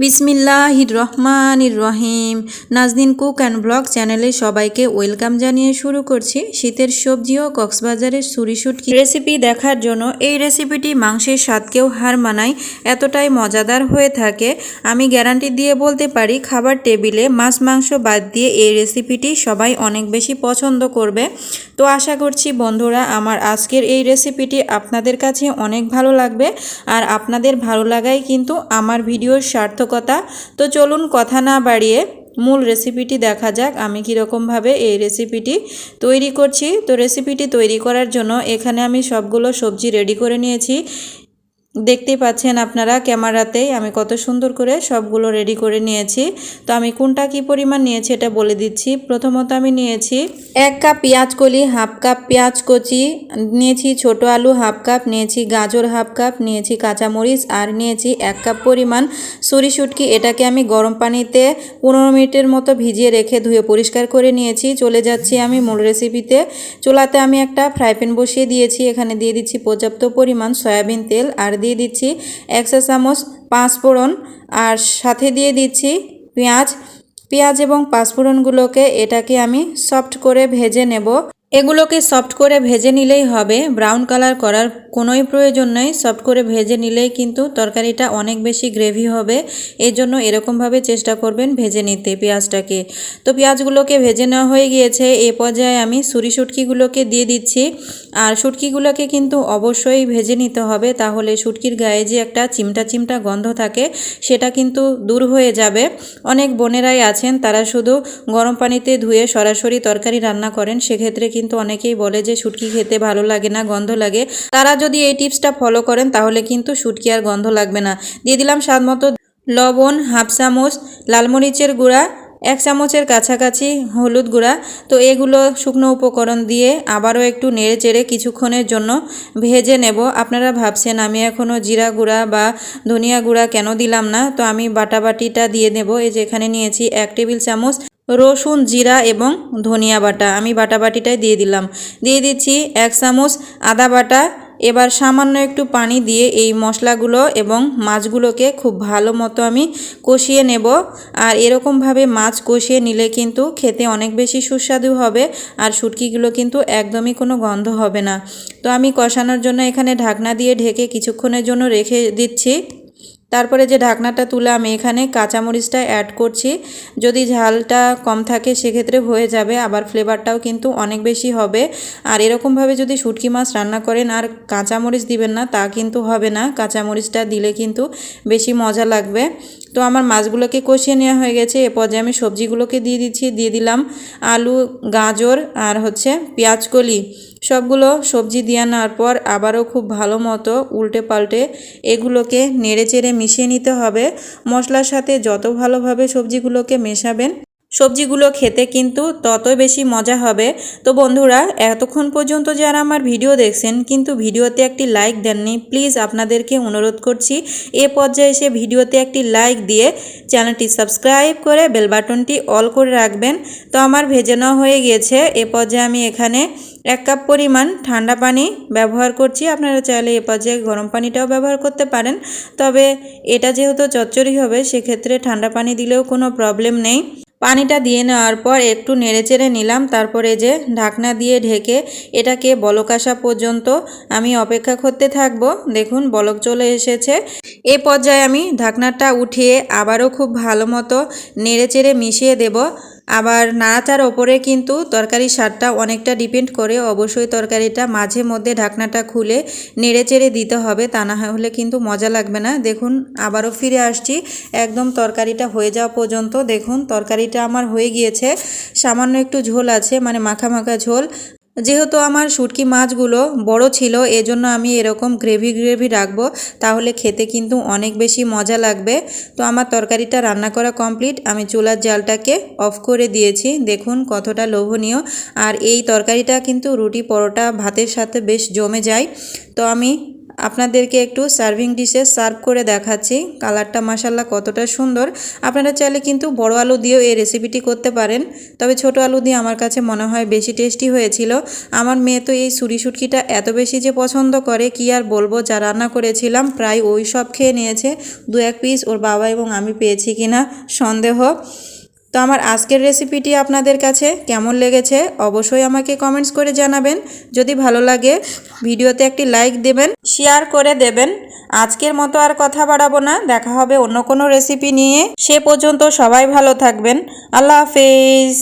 বিসমিল্লাহির রহমানির রহিম নাজদিন কুক অ্যান্ড ব্লগ চ্যানেলে সবাইকে ওয়েলকাম জানিয়ে শুরু করছি শীতের সবজি ও কক্সবাজারের সুরিশুটকি রেসিপি দেখার জন্য এই রেসিপিটি মাংসের স্বাদকেও হার মানায়, এতটাই মজাদার হয়ে থাকে। আমি গ্যারান্টি দিয়ে বলতে পারি, খাবার টেবিলে মাছ মাংস বাদ দিয়ে এই রেসিপিটি সবাই অনেক বেশি পছন্দ করবে। তো আশা করছি বন্ধুরা, আমার আজকের এই রেসিপিটি আপনাদের কাছে অনেক ভালো লাগবে। আর আপনাদের ভালো লাগাই কিন্তু আমার ভিডিওর সার্থকতা তো চলুন কথা না বাড়িয়ে মূল রেসিপিটি দেখা যাক, আমি কীরকমভাবে এই রেসিপিটি তৈরি করছি। তো রেসিপিটি তৈরি করার জন্য এখানে আমি সবগুলো সবজি রেডি করে নিয়েছি। দেখতেই পাচ্ছেন আপনারা ক্যামেরাতেই আমি কত সুন্দর করে সবগুলো রেডি করে নিয়েছি। তো আমি কোনটা কি পরিমাণ নিয়েছি এটা বলে দিচ্ছি। প্রথমত আমি নিয়েছি এক কাপ পেঁয়াজ কলি, হাফ কাপ পেঁয়াজ কচি, নিয়েছি ছোট আলু হাফ কাপ, নিয়েছি গাজর হাফ কাপ, নিয়েছি কাঁচামরিচ আর নিয়েছি এক কাপ পরিমাণ সরি শুটকি। এটাকে আমি গরম পানিতে পনেরো মিনিটের মতো ভিজিয়ে রেখে ধুয়ে পরিষ্কার করে নিয়েছি। চলে যাচ্ছি আমি মূল রেসিপিতে। চুলাতে আমি একটা ফ্রাই প্যান বসিয়ে দিয়েছি। এখানে দিয়ে দিচ্ছি পর্যাপ্ত পরিমাণ সয়াবিন তেল আর দিয়ে দিচ্ছি একশো চামচ পাঁচফোড়ন আর সাথে দিয়ে দিচ্ছি পেঁয়াজ। পেঁয়াজ এবং পাঁচফোড়নগুলোকে এটাকে আমি সফট করে ভেজে নেব। এগুলোকে সফট করে ভেজে নিলেই হবে। ব্রাউন কালার করার কোনোই প্রয়োজন নেই। সফট করে ভেজে নিলেই কিন্তু তরকারিটা অনেক বেশি গ্রেভি হবে। এই জন্য এরকমভাবে চেষ্টা করবেন ভেজে নিতে পেঁয়াজটাকে। তো পেঁয়াজগুলোকে ভেজে নেওয়া হয়ে গিয়েছে। এ পর্যায়ে আমি সুরি শুটকিগুলোকে দিয়ে দিচ্ছি। আর শুটকিগুলোকে কিন্তু অবশ্যই ভেজে নিতে হবে। তাহলে শুটকির গায়ে যে একটা চিমটা চিমটা গন্ধ থাকে, সেটা কিন্তু দূর হয়ে যাবে। অনেক বোনেরাই আছেন, তারা শুধু গরম পানিতে ধুয়ে সরাসরি তরকারি রান্না করেন। সেক্ষেত্রে কিন্তু অনেকেই বলে যে শুটকি খেতে ভালো লাগে না, গন্ধ লাগে। তারা যদি এই টিপসটা ফলো করেন, তাহলে কিন্তু শুটকি আর গন্ধ লাগবে না। দিয়ে দিলাম স্বাদ মতো লবণ, হাফ চামচ লালমরিচের গুঁড়া, এক চামচের কাছাকাছি হলুদ গুঁড়া। তো এগুলো শুকনো উপকরণ দিয়ে আবারও একটু নেড়ে চেড়ে কিছুক্ষণের জন্য ভেজে নেব। আপনারা ভাবছেন, আমি এখনও জিরা গুঁড়া বা ধনিয়া গুঁড়া কেন দিলাম না? তো আমি বাটাবাটিটা দিয়ে নেব। এই যে এখানে নিয়েছি এক টেবিল চামচ রসুন, জিরা এবং ধনিয়া বাটা। আমি বাটা বাটিটাই দিয়ে দিলাম। দিয়ে দিচ্ছি এক চামচ আদা বাটা। এবার সামান্য একটু পানি দিয়ে এই মশলাগুলো এবং মাছগুলোকে খুব ভালো মতো আমি কষিয়ে নেব। আর এরকমভাবে মাছ কষিয়ে নিলে কিন্তু খেতে অনেক বেশি সুস্বাদু হবে আর শুটকিগুলো কিন্তু একদমই কোনো গন্ধ হবে না। তো আমি কষানোর জন্য এখানে ঢাকনা দিয়ে ঢেকে কিছুক্ষণের জন্য রেখে দিচ্ছি। তারপরে যে ঢাকনাটা তুলে আমি এখানে কাঁচামরিচটা অ্যাড করছি। যদি ঝালটা কম থাকে, সেক্ষেত্রে হয়ে যাবে, আবার ফ্লেভারটাও কিন্তু অনেক বেশি হবে। আর এরকমভাবে যদি শুটকি মাছ রান্না করেন, আর কাঁচামরিচ দিবেন না, তা কিন্তু হবে না। কাঁচামরিচটা দিলে কিন্তু বেশি মজা লাগবে। তো আমার মাছগুলোকে কষিয়ে নেওয়া হয়ে গেছে। এ পর্যায়ে আমি সবজিগুলোকে দিয়ে দিচ্ছি। দিয়ে দিলাম আলু, গাজর আর হচ্ছে পেঁয়াজকলি সবগুলো সবজি দিয়ে নেওয়ার পর আবারও খুব ভালো মতো উল্টে পাল্টে এগুলোকে নেড়ে চেড়ে মিশিয়ে নিতে হবে। মশলার সাথে যত ভালোভাবে সবজিগুলোকে মেশাবেন সবজিগুলো খেতে কিন্তু ততই বেশি মজা হবে। তো বন্ধুরা, এতক্ষণ পর্যন্ত যারা আমার ভিডিও দেখছেন, কিন্তু ভিডিওতে একটি লাইক দেননি, প্লিজ আপনাদেরকে অনুরোধ করছি, এ পর্যায়ে এসে ভিডিওতে একটি লাইক দিয়ে চ্যানেলটি সাবস্ক্রাইব করে বেল বাটনটি অল করে রাখবেন। তো আমার ভেজে নেওয়া হয়ে গিয়েছে। এ পর্যায়ে আমি এখানে এক কাপ পরিমাণ ঠান্ডা পানি ব্যবহার করছি। আপনারা চাইলে এ পর্যায়ে গরম পানিটাও ব্যবহার করতে পারেন। তবে এটা যেহেতু চচ্চড়ি হবে, সেক্ষেত্রে ঠান্ডা পানি দিলেও কোনো প্রবলেম নেই। পানিটা দিয়ে নেওয়ার পর একটু নেড়েচেড়ে নিলাম। তারপরে যে ঢাকনা দিয়ে ঢেকে এটাকে বলক আসা পর্যন্ত আমি অপেক্ষা করতে থাকব। দেখুন, বলক চলে এসেছে। এ পর্যায়ে আমি ঢাকনাটা উঠিয়ে আবারও খুব ভালো মতো নেড়েচেড়ে মিশিয়ে দেব। আবার নাড়াচার ওপরে কিন্তু তরকারির স্বাদটা অনেকটা ডিপেন্ড করে। অবশ্যই তরকারিটা মাঝে মধ্যে ঢাকনাটা খুলে নেড়ে চেড়ে দিতে হবে, তা না হলে কিন্তু মজা লাগবে না। দেখুন, আবারও ফিরে আসছি। একদম তরকারিটা হয়ে যাওয়া পর্যন্ত দেখুন, তরকারিটা আমার হয়ে গিয়েছে। সামান্য একটু ঝোল আছে মানে মাখা মাখা ঝোল। যেহেতু আমার শুটকি মাছগুলো বড় ছিল, এজন্য আমি এরকম গ্রেভি গ্রেভি রাখব, তাহলে খেতে কিন্তু অনেক বেশি মজা লাগবে। তো আমার তরকারিটা রান্না করা কমপ্লিট আমি চুলার জালটাকে অফ করে দিয়েছি। দেখুন কতটা লোভনীয়। আর এই তরকারিটা কিন্তু রুটি পরোটা ভাতের সাথে বেশ জমে যায়। তো আমি আপনাদেরকে একটু সার্ভিং ডিশে সার্ভ করে দেখাচ্ছি। কালারটা মাসাল্লাহ কতটা সুন্দর। আপনারা চাইলে কিন্তু বড় আলু দিয়েও এই রেসিপিটি করতে পারেন। তবে ছোট আলু দিয়ে আমার কাছে মনে হয় বেশি টেস্টি হয়েছিল। আমার মেয়ে তো এই সুরি শুটকিটা এত বেশি যে পছন্দ করে, কি আর বলব, যা রান্না করেছিলাম, প্রায় ওই সব খেয়ে নিয়েছে। দু এক পিস ওর বাবা এবং আমি পেয়েছি কিনা সন্দেহ। তো আমার আজকের রেসিপিটি আপনাদের কাছে কেমন লেগেছে অবশ্যই আমাকে কমেন্টস করে জানাবেন। যদি ভালো লাগে, ভিডিওতে একটি লাইক দেবেন শেয়ার করে দেবেন। আজকের মতো আর কথা বাড়াবো না। দেখা হবে অন্য কোনো রেসিপি নিয়ে। সে পর্যন্ত সবাই ভালো থাকবেন। আল্লাহ হাফেজ।